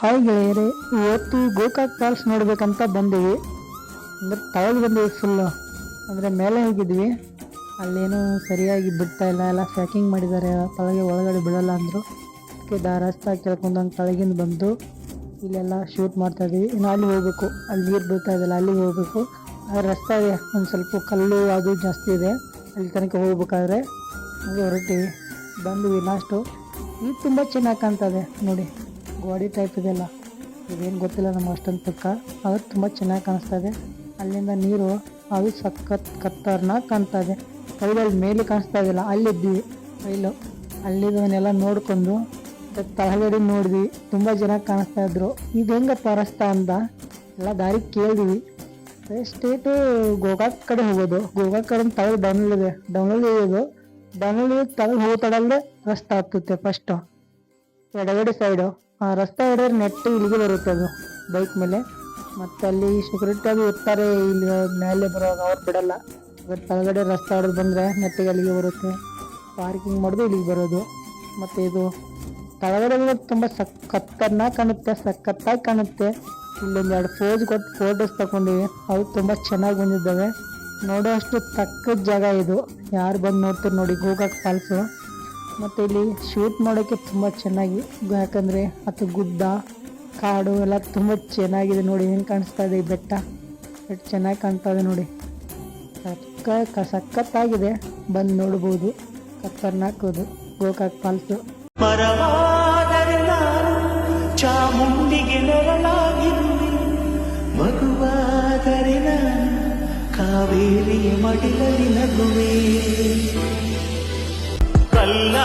Hi ಗೆಳೆಯರೆ, ಇವತ್ತು Gokak falls ನೋಡಬೇಕಂತ ಬಂದೀವಿ. ಅಂದ್ರೆ ತಳಗೆ ಬಂದಿವಿ ಫುಲ್ಲು ಅಂದರೆ ಮೇಲೆ ಹೋಗಿದ್ವಿ. ಅಲ್ಲೇನೂ ಸರಿಯಾಗಿ ಬಿಡ್ತಾ ಇಲ್ಲ. ಎಲ್ಲ ಪ್ಯಾಕಿಂಗ್ ಮಾಡಿದ್ದಾರೆ. ತಳಗೆ ಒಳಗಡೆ ಬಿಡಲ್ಲ ಅಂದರು. ಅದಕ್ಕೆ ರಸ್ತಾ ಕೇಳ್ಕೊಂಡಂಗೆ ತಳಗಿಂದ ಬಂದು ಇಲ್ಲೆಲ್ಲ ಶೂಟ್ ಮಾಡ್ತಾ ಇದ್ದೀವಿ ಇನ್ನು ಅಲ್ಲಿ ಹೋಗ್ಬೇಕು. ಅಲ್ಲಿ ನೀರು ಬೀಳ್ತಾ ಇದೆಯಲ್ಲ ಅಲ್ಲಿಗೆ ಹೋಗ್ಬೇಕು. ಆ ರಸ್ತೆ ಒಂದು ಸ್ವಲ್ಪ ಕಲ್ಲು ಅದು ಜಾಸ್ತಿ ಇದೆ. ಅಲ್ಲಿ ತನಕ ಹೋಗ್ಬೇಕಾದ್ರೆ ಹಂಗೆ ಹೊರಟಿವಿ. ಬಂದ್ವಿ ಲಾಸ್ಟು ಇದು ತುಂಬ ಚೆನ್ನಾಗಿ ಕಾಣ್ತದೆ ನೋಡಿ. ಗೋಡಿ ಟೈಪ್ ಇದೆಲ್ಲ ಇದೇನು ಗೊತ್ತಿಲ್ಲ ನಮ್ಮ ಅಷ್ಟೊಂದು ಪಕ್ಕ. ಅದು ತುಂಬ ಚೆನ್ನಾಗಿ ಕಾಣಿಸ್ತಾ ಇದೆ. ಅಲ್ಲಿಂದ ನೀರು ಅದು ಸಖತ್ ಕತ್ತರ್ನಾಗ ಕಾಣ್ತಾ ಇದೆ. ಕೈಲಲ್ಲಿ ಮೇಲೆ ಕಾಣಿಸ್ತಾ ಇದೆಯಲ್ಲ ಅಲ್ಲಿದ್ದೀವಿ ಕೈಲು ಅಲ್ಲಿದ್ದವನ್ನೆಲ್ಲ ನೋಡಿಕೊಂಡು ತಳಗಡೆ ನೋಡಿದ್ವಿ ತುಂಬ ಜನ ಕಾಣಿಸ್ತಾ ಇದ್ರು. ಇದು ಹೆಂಗಪ್ಪ ರಸ್ತೆ ಅಂತ ಎಲ್ಲ ದಾರಿ ಕೇಳಿದ್ವಿ. ಸ್ಟೇಟು ಗೋಕಾಕ್ ಕಡೆ ಹೋಗೋದು. ಗೋಕಾಕ್ ಕಡೆ ತಳಗ್ ಡೌನ್ಲೋಡ್ ಇದೆ. ಡೌನ್ಲೋಡ್ ಇರೋದು ಡೌನ್ಲೋಡ್ ತಳಗ್ ಹೋಗ್ತಾಡಲ್ಲದೆ ರಸ್ತೆ ಹತ್ತುತ್ತೆ ಫಸ್ಟು ಎಡಗಡೆ ಸೈಡು ರಸ್ತೆ ಹಿಡಿದ್ರೆ ನೆಟ್ಟು ಇಲ್ಲಿಗೆ ಬರುತ್ತೆ ಅದು ಬೈಕ್ ಮೇಲೆ. ಮತ್ತೆ ಅಲ್ಲಿ ಸೆಕ್ಯೂರಿಟಿ ಆಗಿ ಇರ್ತಾರೆ, ಇಲ್ಲಿ ಮೇಲೆ ಬರೋವಾಗ ಅವ್ರು ಬಿಡಲ್ಲ. ಬಟ್ ಕೆಳಗಡೆ ರಸ್ತೆ ಹೊಡೆದು ಬಂದರೆ ನೆಟ್ಟಿಗೆ ಅಲ್ಲಿಗೆ ಬರುತ್ತೆ. ಪಾರ್ಕಿಂಗ್ ಮಾಡೋದು ಇಲ್ಲಿಗೆ ಬರೋದು. ಮತ್ತು ಇದು ಕೆಳಗಡೆ ತುಂಬ ಸಖತ್ತನ್ನಾಗಿ ಕಾಣುತ್ತೆ, ಸಖತ್ತಾಗಿ ಕಾಣುತ್ತೆ. ಇಲ್ಲೊಂದು ಎರಡು ಫೋಸ್ ಕೊಟ್ಟು ಫೋಟೋಸ್ ತಗೊಂಡಿವಿ. ಅವು ತುಂಬ ಚೆನ್ನಾಗಿ ಬಂದಿದ್ದಾವೆ. ನೋಡೋ ಅಷ್ಟು ತಕ್ಕದ ಜಾಗ ಇದು. ಯಾರು ಬಂದು ನೋಡ್ತಾರೆ ನೋಡಿ ಗೋಕಾಕ್ ಫಾಲ್ಸು ಮತ್ತು ಇಲ್ಲಿ ಶೂಟ್ ಮಾಡೋಕ್ಕೆ ತುಂಬ ಚೆನ್ನಾಗಿ ಯಾಕಂದರೆ ಅದು ಗುಡ್ಡ, ಕಾಡು ಎಲ್ಲ ತುಂಬ ಚೆನ್ನಾಗಿದೆ ನೋಡಿ. ಏನು ಕಾಣಿಸ್ತಾ ಇದೆ ಈ ಬೆಟ್ಟ? ಬೆಟ್ಟ ಚೆನ್ನಾಗಿ ಕಾಣ್ತಾ ಇದೆ ನೋಡಿ. ಸಕ್ಕ ಸಖತ್ತಾಗಿದೆ ಬಂದು ನೋಡ್ಬೋದು. ಹಾಕೋದು, ಗೋಕಾಕ್ ಫಾಲ್ಸು ಚಾಮುಂಡಿಗೆ ಮಗುವಾದರೆ ಕಾವೇರಿಯ ಮಡಿಲಲ್ಲಿ ನಗುವೆ. ಕಲ್ಲ